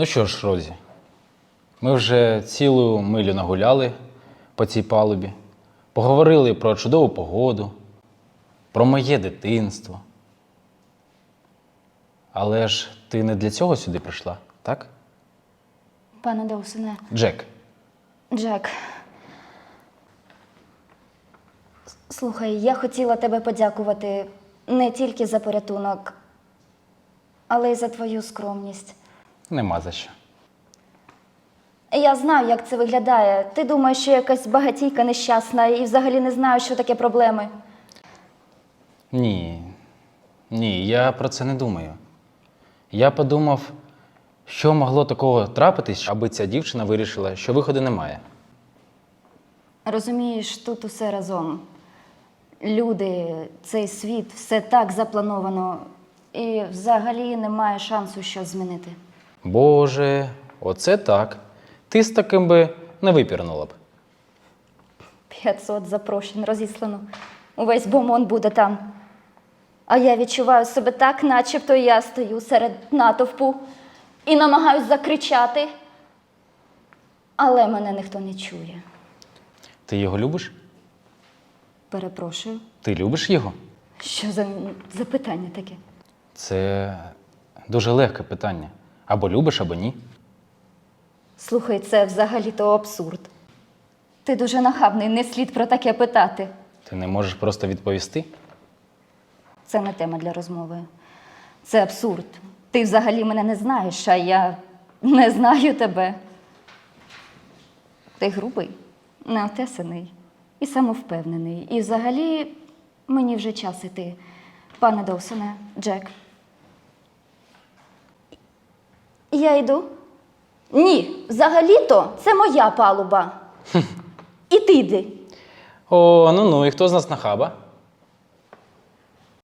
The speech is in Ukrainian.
Ну що ж, Розі, ми вже цілу милю нагуляли по цій палубі, поговорили про чудову погоду, про моє дитинство. Але ж ти не для цього сюди прийшла, так? Пане Доусоне, Джек, Джек. Слухай, я хотіла тебе подякувати не тільки за порятунок, але й за твою скромність. Нема за що. Я знаю, як це виглядає. Ти думаєш, що я якась багатійка нещасна і взагалі не знаю, що таке проблеми. Ні. Ні, я про це не думаю. Я подумав, що могло такого трапитись, аби ця дівчина вирішила, що виходу немає. Розумієш, тут усе разом. Люди, цей світ, все так заплановано, і взагалі немає шансу щось змінити. Боже, оце так. Ти з таким би не випірнула б. 500 запрошень розіслано. Увесь бомон буде там. А я відчуваю себе так, начебто я стою серед натовпу і намагаюсь закричати. Але мене ніхто не чує. Ти його любиш? Перепрошую. Ти любиш його? Що за запитання таке? Це дуже легке питання. Або любиш, або ні. Слухай, це взагалі-то абсурд. Ти дуже нахабний, не слід про таке питати. Ти не можеш просто відповісти? Це не тема для розмови. Це абсурд. Ти взагалі мене не знаєш, а я не знаю тебе. Ти грубий, неотесаний і самовпевнений. І взагалі мені вже час іти. Пане Доусоне, Джек. Я йду? Ні, взагалі-то це моя палуба. І ти йди. О, ну ну, і хто з нас нахаба?